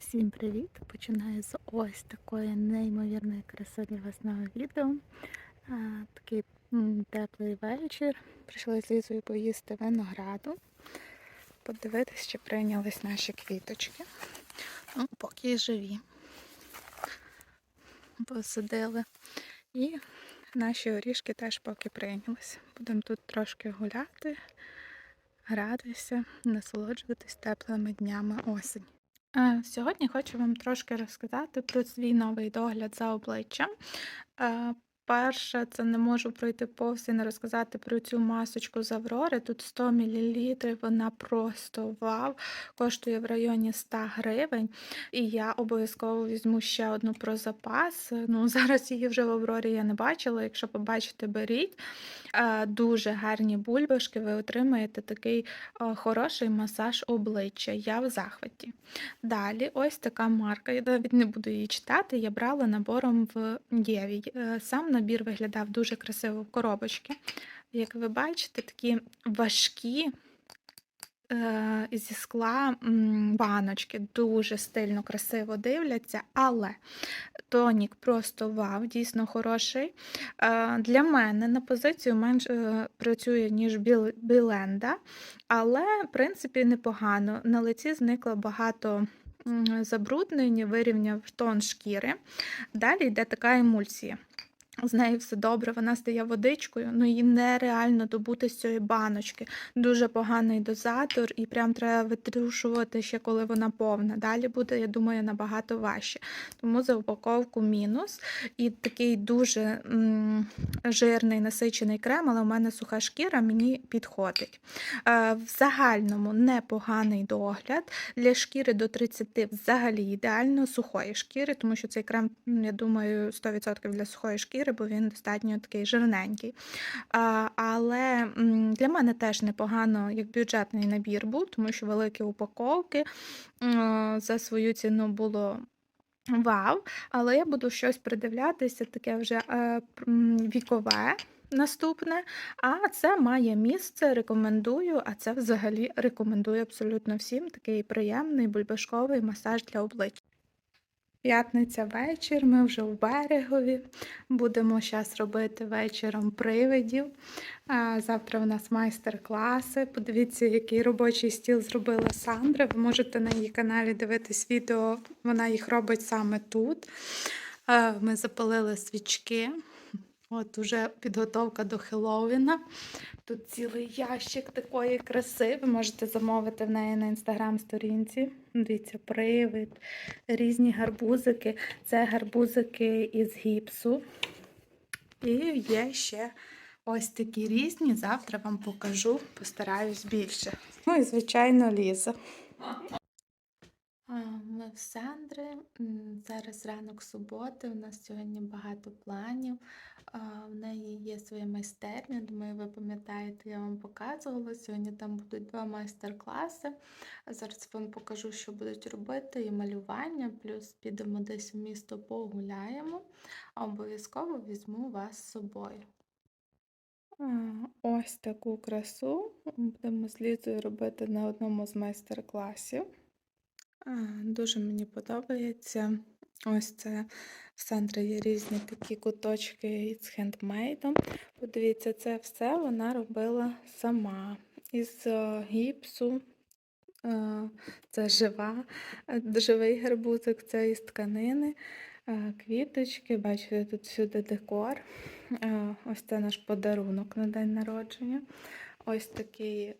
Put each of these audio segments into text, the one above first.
Всім привіт! Починаю з ось такої неймовірної краси для вас нового відео. А, такий теплий вечір. Прийшли з Лізою поїсти винограду. Подивитись, чи прийнялись наші квіточки. Ну, поки живі. Посадили. І наші орішки теж поки прийнялись. Будемо тут трошки гуляти, гратися, насолоджуватись теплими днями осені. Е, Сьогодні хочу вам трошки розказати про свій новий догляд за обличчям. Перше, це не можу пройти повз і не розказати про цю масочку з Аврори. Тут 100 мл, вона просто вау, коштує в районі 100 гривень. І я обов'язково візьму ще одну про запас. Ну, зараз її вже в Аврорі я не бачила. Якщо побачите, беріть. Е, Дуже гарні бульбашки, ви отримаєте такий е, хороший масаж обличчя. Я в захваті. Далі, ось така марка. Я навіть не буду її читати. Я брала набором в Єві. Е, Сам набір виглядав дуже красиво в коробочці. Як ви бачите, такі важкі. е, Зі скла баночки дуже стильно, красиво дивляться, але тонік просто вау, дійсно хороший. Е, Для мене на позицію менш е, працює, ніж біл- біленда, але, в принципі, непогано. На лиці зникло багато м, забруднень, вирівняв тон шкіри. Далі йде така емульсія. З нею все добре, вона стає водичкою, ну її нереально добути з цієї баночки. Дуже поганий дозатор, і прям треба витрушувати ще, коли вона повна. Далі буде, я думаю, набагато важче. Тому за упаковку мінус. І такий дуже м, жирний насичений крем, але у мене суха шкіра, мені підходить. Е, в загальному непоганий догляд. Для шкіри до 30 взагалі ідеально сухої шкіри, тому що цей крем, я думаю, 100% для сухої шкіри, бо він достатньо такий жирненький. Але для мене теж непогано, як бюджетний набір був, тому що великі упаковки за свою ціну було. Вау, але я буду щось придивлятися, таке вже е, вікове наступне. А це має місце, рекомендую. А це взагалі рекомендую абсолютно всім. Такий приємний бульбашковий масаж для обличчя. П'ятниця вечір, ми вже в берегові. Будемо зараз робити вечором привидів. Завтра у нас майстер-класи. Подивіться, який робочий стіл зробила Сандра. Ви можете на її каналі дивитись відео. Вона їх робить саме тут. Ми запалили свічки. От уже підготовка до Хеллоуіна. Тут цілий ящик такої краси. Ви можете замовити в неї на інстаграм-сторінці. Дивіться, привид, різні гарбузики. Це гарбузики із гіпсу. І є ще ось такі різні. Завтра вам покажу, постараюсь більше. Ну і, звичайно, Ліза. Ми в Сандри. Зараз ранок суботи. У нас сьогодні багато планів. В неї є своя майстерня. Думаю, ви пам'ятаєте, я вам показувала. Сьогодні там будуть два майстер-класи. Зараз вам покажу, що будуть робити, і малювання, плюс підемо десь у місто погуляємо. А обов'язково візьму вас з собою. Ось таку красу будемо з Лізою робити на одному з майстер-класів. А, Дуже мені подобається. Ось це в Сандри є різні такі куточки із хендмейдом. Подивіться, це все вона робила сама. Із е, гіпсу. Е, Це жива, е, живий гарбузик, це із тканини, е, квіточки. Бачите, тут всюди декор. Е, Ось це наш подарунок на день народження. Ось такий, е,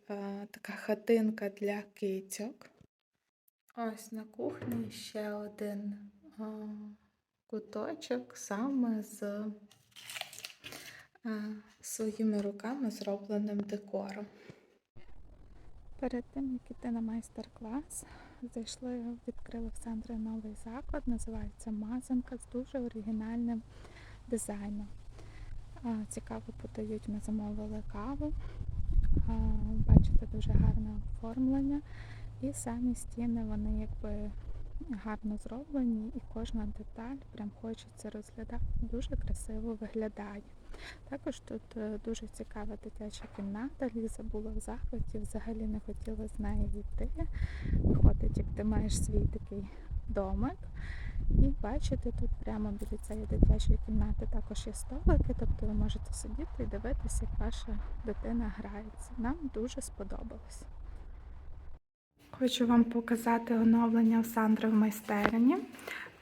така хатинка для кицьок. Ось на кухні ще один куточок саме з а, своїми руками зробленим декором. Перед тим, як іти на майстер-клас, зайшли, відкрили в центрі новий заклад, називається Мазанка з дуже оригінальним дизайном. Цікаво подають, ми замовили каву. Бачите, дуже гарне оформлення. І самі стіни, вони якби гарно зроблені, і кожна деталь прям хочеться розглядати. Дуже красиво виглядає. Також тут е, дуже цікава дитяча кімната. Ліза була в захваті, взагалі не хотіла з нею йти. Виходить, як ти маєш свій такий домик. І бачите, тут прямо біля цієї дитячої кімнати також є столики, тобто ви можете сидіти і дивитися, як ваша дитина грається. Нам дуже сподобалось. Хочу вам показати оновлення в Сандри в майстерні.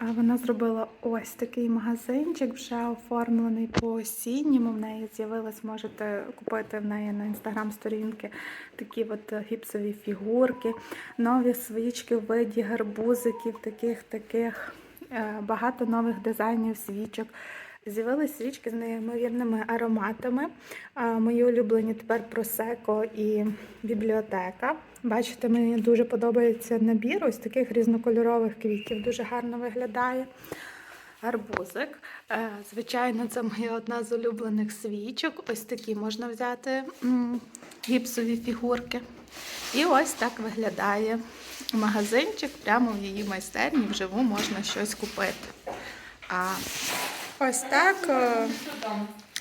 Вона зробила ось такий магазинчик, вже оформлений по осінньому. В неї з'явилось, можете купити в неї на інстаграм-сторінки такі от гіпсові фігурки, нові свічки в виді гарбузиків, таких таких е, багато нових дизайнів свічок. З'явились свічки з неймовірними ароматами. Мої улюблені тепер просеко і бібліотека. Бачите, мені дуже подобається набір ось таких різнокольорових квітів. Дуже гарно виглядає. Гарбузик. Е, Звичайно, це моя одна з улюблених свічок. Ось такі можна взяти гіпсові фігурки. І ось так виглядає магазинчик. Прямо в її майстерні вживу можна щось купити. А ось так. е,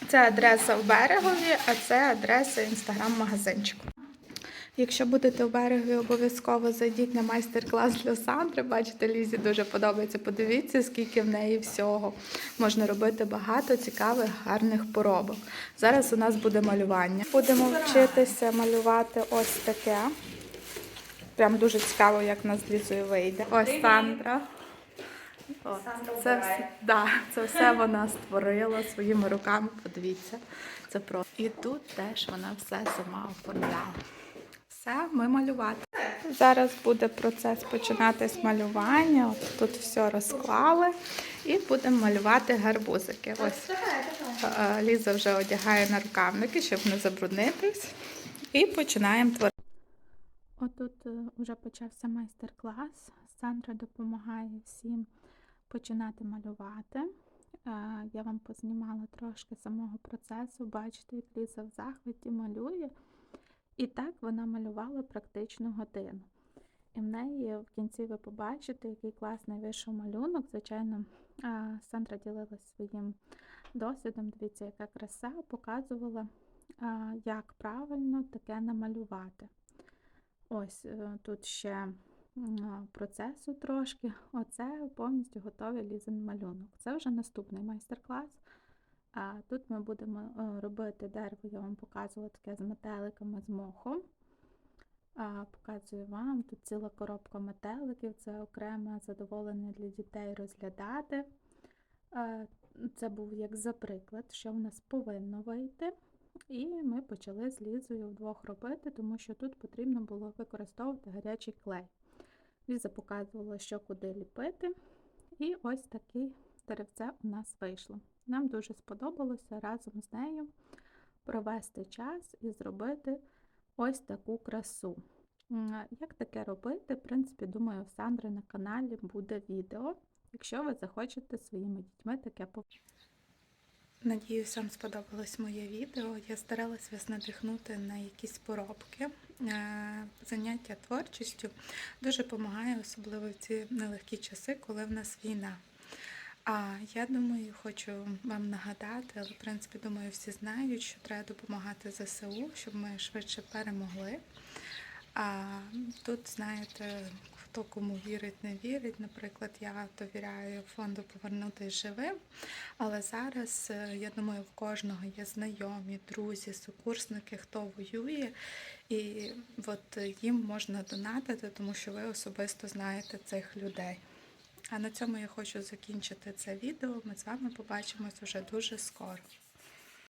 Це адреса в берегові, а це адреса інстаграм-магазинчику. Якщо будете в берегові, обов'язково зайдіть на майстер-клас для Сандри. Бачите, Лізі дуже подобається. Подивіться, скільки в неї всього. Можна робити багато цікавих, гарних поробок. Зараз у нас буде малювання. Будемо вчитися малювати ось таке. Прям дуже цікаво, як нас Лізою вийде. Ось Сандра. От, це, все, да, це все вона створила своїми руками. Подивіться, це просто. І тут теж вона все сама оформляла. Все, ми малювати. Зараз буде процес починати з малювання. От тут все розклали і будемо малювати гарбузики. Ось е, Ліза вже одягає на рукавники, щоб не забруднитись. І починаємо творити. Отут е, вже почався майстер-клас. Сандра допомагає всім починати малювати. Е, Я вам познімала трошки самого процесу. Бачите, як Ліза в захваті малює. І так вона малювала практично годину. І в неї в кінці ви побачите, який класний вийшов малюнок. Звичайно, Сандра ділилась своїм досвідом. Дивіться, яка краса, показувала, як правильно таке намалювати. Ось е, тут ще процесу трошки. Оце повністю готовий лізен малюнок. Це вже наступний майстер-клас. Тут ми будемо е, робити дерево, я вам показувала таке з метеликами, з мохом. Показую вам, тут ціла коробка метеликів, це окреме задоволення для дітей розглядати. Е, Це був як за приклад, що в нас повинно вийти. І ми почали з Лізою вдвох робити, тому що тут потрібно було використовувати гарячий клей. Ліза показувала, що куди ліпити. І ось такий деревце у нас вийшло. Нам дуже сподобалося разом з нею провести час і зробити ось таку красу. Як таке робити, в принципі, думаю, у Сандри на каналі буде відео, якщо ви захочете своїми дітьми таке побачити. Надіюсь, вам сподобалось моє відео. Я старалась вас надихнути на якісь поробки. Е, Заняття творчістю дуже допомагає, особливо в ці нелегкі часи, коли в нас війна. А я думаю, хочу вам нагадати, але в принципі думаю, всі знають, що треба допомагати ЗСУ, щоб ми швидше перемогли. А тут, знаєте, хто кому вірить, не вірить. Наприклад, я довіряю фонду Повернутись живим. Але зараз, е, я думаю, в кожного є знайомі, друзі, сукурсники, хто воює, і от їм можна донатити, тому що ви особисто знаєте цих людей. А на цьому я хочу закінчити це відео. Ми з вами побачимось уже дуже скоро.